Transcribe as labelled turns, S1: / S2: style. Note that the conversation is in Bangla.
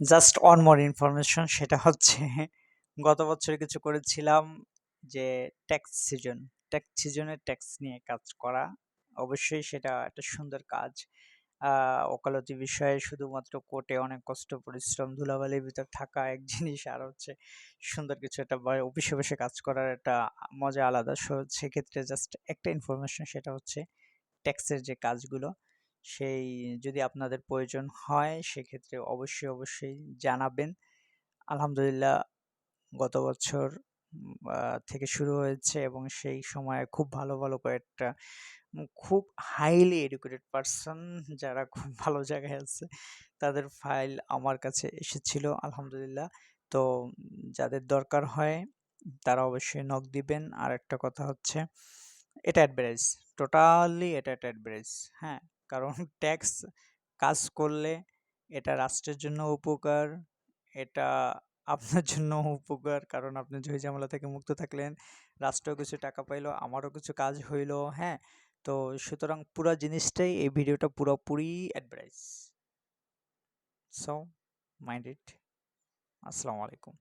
S1: জাস্ট অন মোর ইনফরমেশন, সেটা হচ্ছে গত বছর কিছু করেছিলাম যে ট্যাক্স সিজন ট্যাক্স সিজনের ট্যাক্স নিয়ে কাজ করা। অবশ্যই সেটা একটা সুন্দর কাজ। ওকালতি বিষয়ে শুধুমাত্র কোর্টে অনেক কষ্ট, পরিশ্রম, ধুলাবালির ভিতর থাকা এক জিনিস, আর হচ্ছে সুন্দর কিছু একটা অফিসে বসে কাজ করার একটা মজা আলাদা। সেক্ষেত্রে জাস্ট একটা ইনফরমেশন, সেটা হচ্ছে ট্যাক্সের যে কাজগুলো। সেই যদি আপনাদের প্রয়োজন হয়, সেক্ষেত্রে অবশ্যই অবশ্যই জানাবেন। আলহামদুলিল্লাহ, গত বছর থেকে শুরু হয়েছে এবং সেই সময়ে খুব ভালো ভালো কয়েকটা খুব হাইলি এডুকেটেড পারসন যারা খুব ভালো জায়গায় আছে, তাদের ফাইল আমার কাছে এসেছিল, আলহামদুলিল্লাহ। তো, যাদের দরকার হয়, তারা অবশ্যই নক দিবেন। আর একটা কথা হচ্ছে, এটা অ্যাডভারেজ টোটালি এটা একটা অ্যাডভারেজ হ্যাঁ? কারণ ট্যাক্স কাজ করলে এটা রাষ্ট্রের জন্য উপকার, এটা আপনার জন্য উপকার। কারণ আপনি ঝই ঝামেলা থেকে মুক্ত থাকলেন রাষ্ট্র কিছু টাকা পাইলো, আমারও কিছু কাজ হইল হ্যাঁ? তো সুতরাং পুরো জিনিসটাই এই ভিডিওটা পুরোপুরি অ্যাডভাইস সো মাইন্ড ইট আসসালামু আলাইকুম।